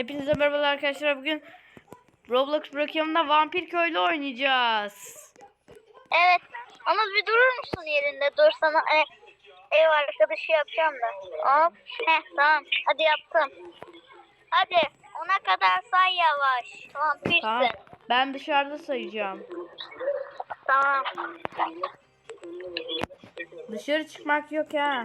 Hepinize merhabalar arkadaşlar. Bugün Roblox bırakımında Vampir Köylü oynayacağız. Evet. Ama bir durur musun yerinde? Dur sana e, ev arkadaşı yapacağım da. Hop. Heh tamam. Hadi yaptım. Hadi. Ona kadar say yavaş. Vampirsin. Tamam. Ben dışarıda sayacağım. Tamam. Dışarı çıkmak yok ha.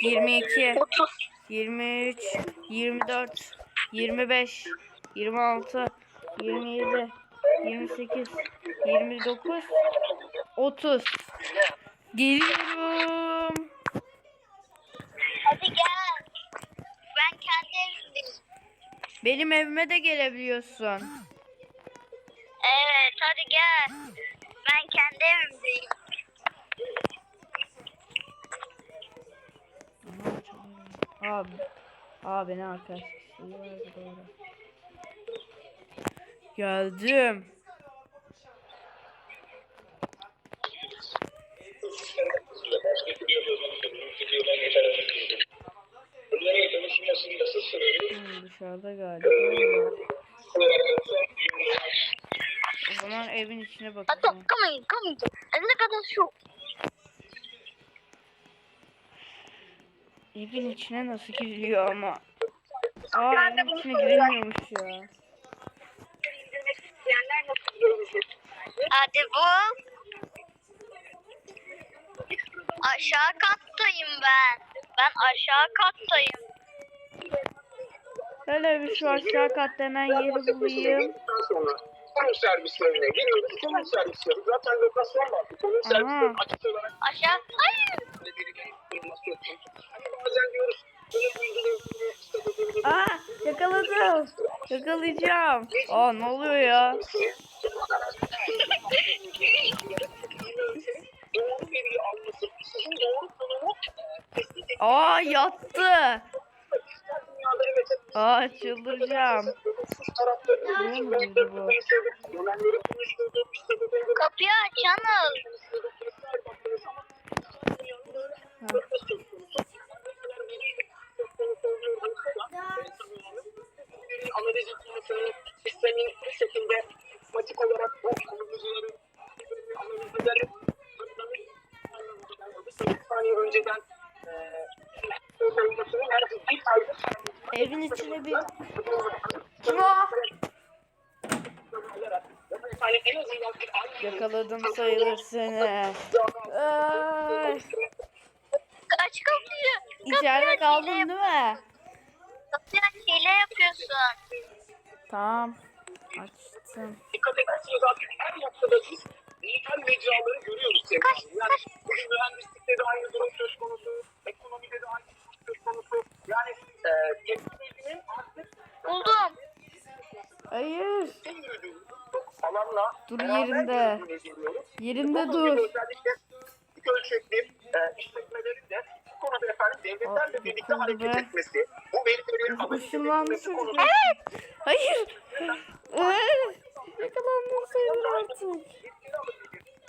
22, 23, 24, 25, 26, 27, 28, 29, 30. Geliyorum. Hadi gel. Ben kendi evimdeyim. Benim evime de gelebiliyorsun. Evet hadi gel. Ben kendi evimdeyim. Abi. Aa beni arkadaş doğru. Geldim. Hmm, dışarıda galiba. O zaman evin içine bakacağım. come in, come in. Ne kadar şu. Evin içine nasıl giriliyor ama? Aa evin içine girilmiyormuş ya. Hadi bu. Aşağı kattayım ben. Ben aşağı kattayım. Hele bir şu aşağı katta hemen yeri bulayım. konuk servislerine geliyoruz. Konuk servisleri zaten lokasyon var. Konuk servisleri açık olarak Aşağı. Hayır. Biri durması yok. Hani bazen diyoruz böyle bilgileri işte dediğimiz Aa yakaladım. Yakalayacağım. Aa ne oluyor ya? Aa yattı. Aa çıldıracağım. olumsuz tarafları Ne oldu bu? Dönemleri konuştuğu işte bu Kapıyı aç Anıl. Analiz etmesini, sistemin bir şekilde matik olarak bu kullanıcıları analiz ederek bir saniye önceden olmasının her bir ayda Evin içine bir... Kim o? Yakaladım sayılır seni. Ay, içeride kaldın değil mi? Aç. Hile yapıyorsun. Tamam. Açtım. dikkat ederseniz artık her noktada biz dijital mecraları görüyoruz sevgili. Yani bugün mühendislikte de aynı durum söz konusu, ekonomide de aynı durum söz konusu. Yani e, teknolojinin artık Buldum. Hayır. en yürüdüğü alanla Dur beraber yerinde. Yerinde Bu dur. Özellikle küçük ölçekli e, işletmelerin de bu konuda efendim devletlerle birlikte hareket be. etmesi, bu analiz çocuk. konusunda Hayır. Ay, Yakalandım sayılır artık.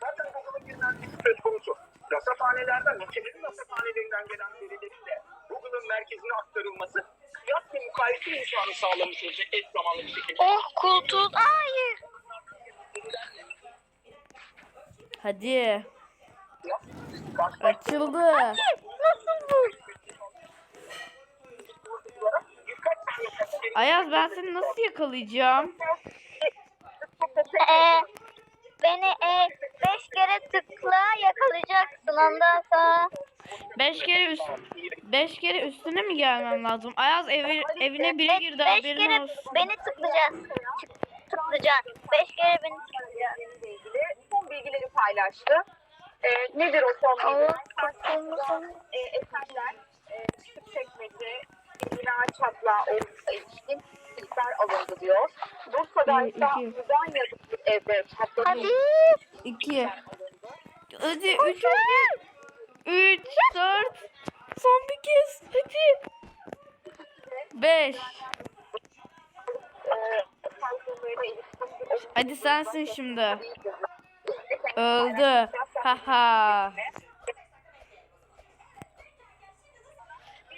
Zaten Google'ın bir merkezi söz konusu. Rasathanelerden, ülkelerin rasathanelerinden gelen verilerin de Google'ın merkezine aktarılması kıyas ve mukayese imkanı sağlamış olacak eş zamanlı bir şekilde. Oh koltuğun. Hayır. Hadi. Açıldı. Nasıl Ayaz ben seni nasıl yakalayacağım? Ee, beni e, beş kere tıkla yakalayacaksın ondan sonra. Beş kere üst, beş kere üstüne mi gelmem lazım? Ayaz evi, evine biri girdi beş haberin kere olsun. beni tıklayacaksın. Tık- Tıklayacaksın. Beş kere beni tıklayacaksın. ilgili son bilgileri paylaştı. E, nedir o son bilgiler? kurtulmasın. e, eserler e, küçük çekmece, bina çapla olduğu ilişkin ihbar alındı diyor. Bursa'da ise iki. Mudanya'da bir evde Hadi. 2 Hadi 3 3 4 Son bir kez. Hadi. 5 saldırılarına ilişkin bir olumsuz Hadi sensin şimdi. Öldü. Haha.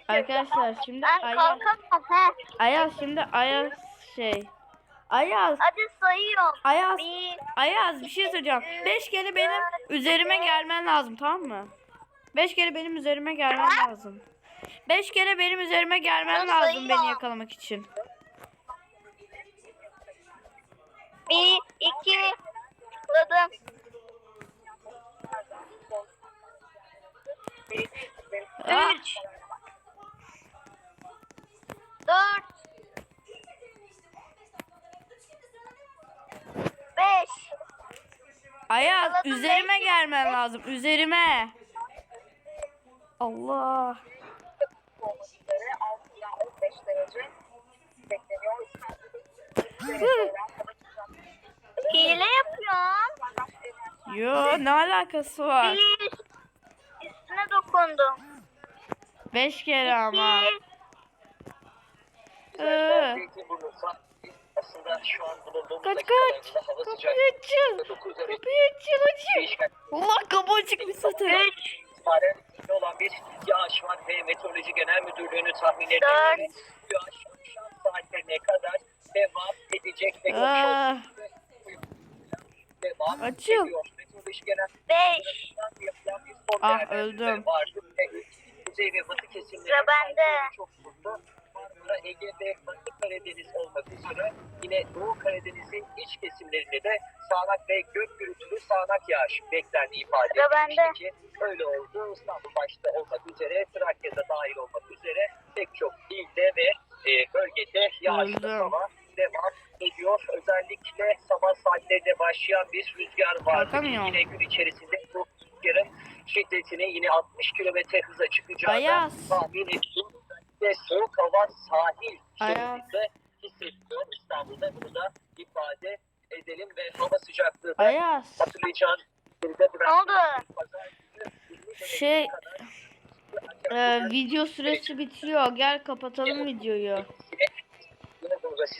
Arkadaşlar şimdi Ben Ayaz, kalkamam. He. Ayaz şimdi Ayaz şey. Ayaz, Hadi sayıyorum. Ayaz, Bir, Ayaz bir şey söyleyeceğim. Beş kere benim üzerime gelmen lazım tamam mı? Beş kere benim üzerime gelmen lazım. Beş kere benim üzerime gelmen Ben lazım beni yakalamak için. bir, iki. Tıkladım. Aa, Üç. Dört. Beş. Ayaz Yakaladım, üzerime beş gelmen lazım. Üzerime. Allah. olmak üzere 6 ila 15 derece bekleniyor. Hile yapıyorum. Yo ne alakası var? Bir. Üstüne dokundum. Beş kere ama. İki. Ee, aslında şu an bulunduğumuz kaç kaç. hava Kapıyı sıcaklığı açın. 9 derece Kapıyı açın açın. Allah kapı açık bir itibaren etkili olan bir yağış var ve Meteoroloji Genel Müdürlüğü'nün tahminlerine göre yağış akşam saatlerine kadar devam edecek ve Aa. devam Açıl. ediyor. Meteoroloji Genel Beş. Müdürlüğü'nden yapılan bir son Ah, değerlendirme öldüm. vardı ve Kuzey ve Batı kesimleri Sıra bende. çok vurdu. Marmara, Ege ve Batı Karadeniz olmak üzere yine Doğu Karadeniz'in iç kesimlerinde de sağanak ve gök gürültülü sağanak yağış beklendiği ifade edilmişti ki öyle oldu. İstanbul başta olmak üzere, Trakya'da dahil olmak üzere pek çok ilde ve e, bölgede yağışlı hava devam ediyor. Özellikle sabah saatlerinde başlayan bir rüzgar vardı. Yine gün içerisinde bu rüzgarın şiddetini yine 60 kilometre hıza çıkacağını tahmin ettim. Ve soğuk hava sahil Ayaz. şehrinde hissediliyor İstanbul'da. Bunu da ifade edelim ve hava sıcaklığı da Ayaz. hatırlayacağın geride Ne oldu? Pazar günü 20 derece Şey, Ee, video süresi bitiyor. Gel kapatalım videoyu.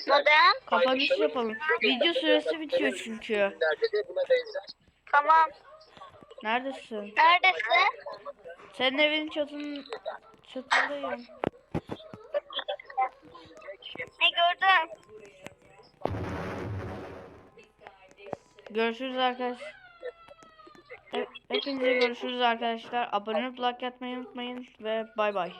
Neden? Kapanış yapalım. Video süresi bitiyor çünkü. Tamam. Neredesin? Neredesin? Senin evin çatın çatındayım. Ne gördün? Görüşürüz arkadaşlar. Hep- Hepinize görüşürüz arkadaşlar. Abone olup like atmayı unutmayın ve bay bay.